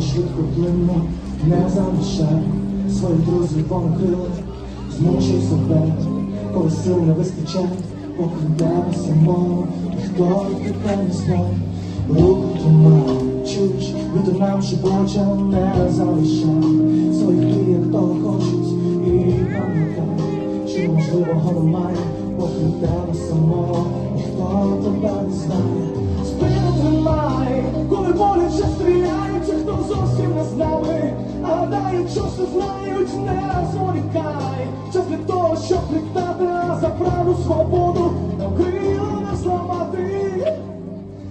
швидко плинно, не залишай своїх друзів понакрили, змушуй себе, коли сил не вистачає, поки йдемо самому, ніхто тебе не знає. Руку тримай, чуєш, вітер нам шепоче, не залишай своїх як того хочуть, і пам'ятай, що можливого немає, йдемо самому, ніхто тебе не знає. З нами, гадають, що все знають, не зволікай. Час для того, щоб пригнати за праву свободу, нам крила не зламати.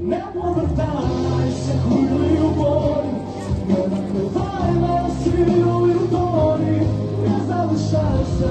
Не повертайся хвилею болі, не накривай нас силою долі, не залишайся,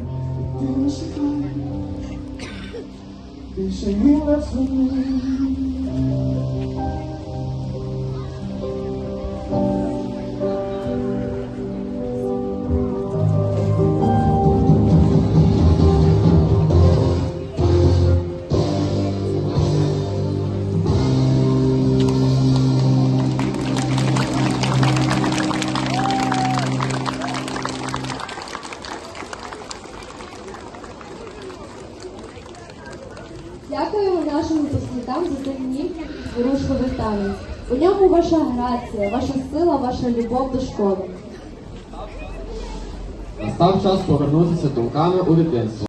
Не повертайся хвилею болі, не накривай нас Дякуємо нашим випускникам за цей зворушливий танець. У ньому ваша грація, ваша сила, ваша любов до школи. Настав час повернутися думками у дитинство.